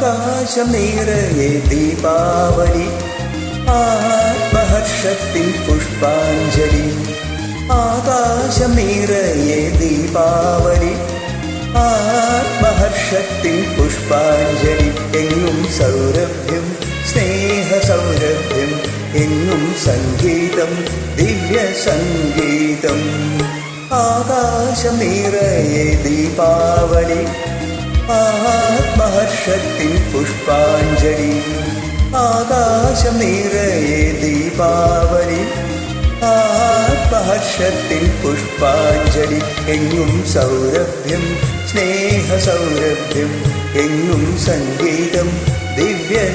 ആകാശം നിറയെ ദീപാവലി ആത്മഹർഷത്തിൽ പുഷ്പാഞ്ജലി. ആകാശം നിറയെ ദീപാവലി ആത്മഹർഷത്തിൽ പുഷ്പാഞ്ജലി. എങ്ങും സൗരഭ്യം സ്നേഹ സൗരഭ്യം എങ്ങും സംഗീതം ദിവ്യ സംഗീതം ആകാശം നിറയെ ദീപാവലി ആത്മഹർഷത്തിൻ പുഷ്പാഞ്ജലി. ആകാശം നിറയെ ദീപാവലി. ആത്മഹർഷത്തിൻ പുഷ്പാഞ്ജലി. എങ്ങും സൗരഭ്യം സ്നേഹ സൗരഭ്യം എങ്ങും സംഗീതം ദിവ്യ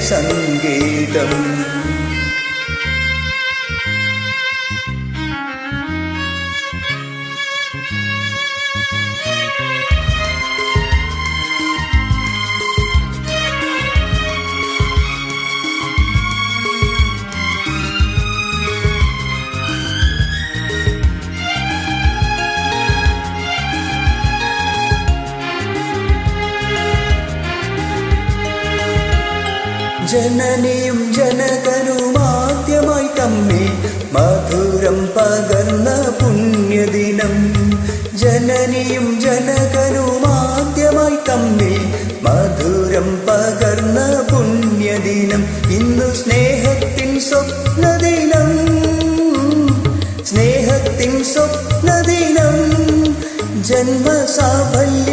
ജനനിയും ജനകനുമാദ്യമായി തമ്മിൽ മധുരം പകർന്ന പുണ്യദിനം. ജനനിയും ജനകനുമാദ്യമായി തമ്മിൽ മധുരം പകർന്ന പുണ്യദിനം. ഇന്നു സ്നേഹത്തിൻ സ്വപ്നദിനം. സ്നേഹത്തിൻ സ്വപ്നദിനം. ജന്മസാഫല്യം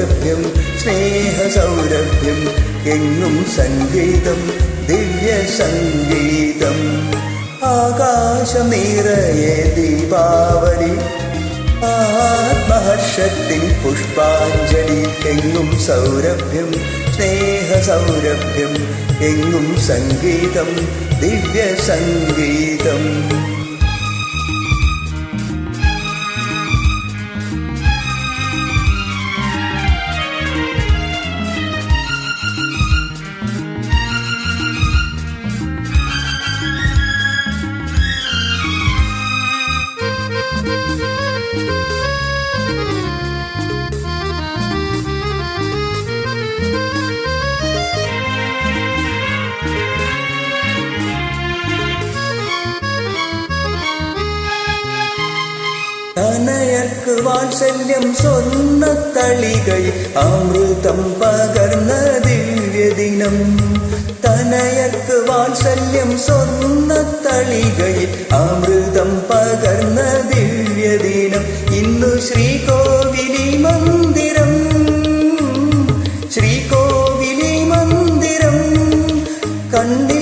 സൗരഭ്യം സ്നേഹ സൗരഭ്യം എങ്ങും സംഗീതം ദിവ്യ സംഗീതം ആകാശം ദീപാവലി ആത്മഹർഷത്തിൽ പുഷ്പാഞ്ജലി എങ്ങും സൗരഭ്യം സ്നേഹ സൗരഭ്യം എങ്ങും സംഗീതം ദിവ്യ സംഗീതം തനയർക്ക് വാത്സല്യം സ്വന്ന തളികയിൽ അമൃതം പകർന്ന ദിവ്യദിനം. തനയർക്ക് വാത്സല്യം സ്വന്ന തളികയിൽ അമൃതം പകർന്ന ദിവ്യദിനം. ഇന്നു ശ്രീകോവിലി മന്ദിരം ശ്രീകോവിലി മന്ദിരം. കണ്ണിൽ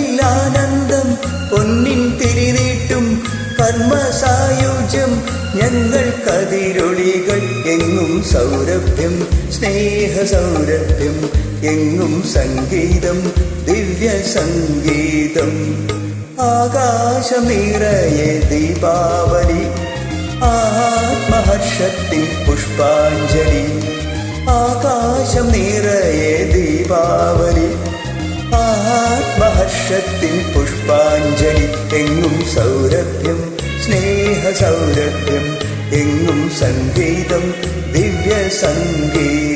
ഞങ്ങൾ കതിരൊളികൾ എങ്ങും സൗരഭ്യം സ്നേഹ സൗരഭ്യം എങ്ങും സംഗീതം ദിവ്യ സംഗീതം ആകാശമീറയെ ദീപാവലി ആത്മഹർഷത്തിൻ പുഷ്പാഞ്ജലി. ആകാശം ദീപാവലി ആത്മഹർഷത്തിൻ പുഷ്പാഞ്ജലി എങ്ങും സൗരഭ്യം സ്നേഹ സൗരഭ്യം എങ്ങും സംഗീതം ദിവ്യ സംഗീതം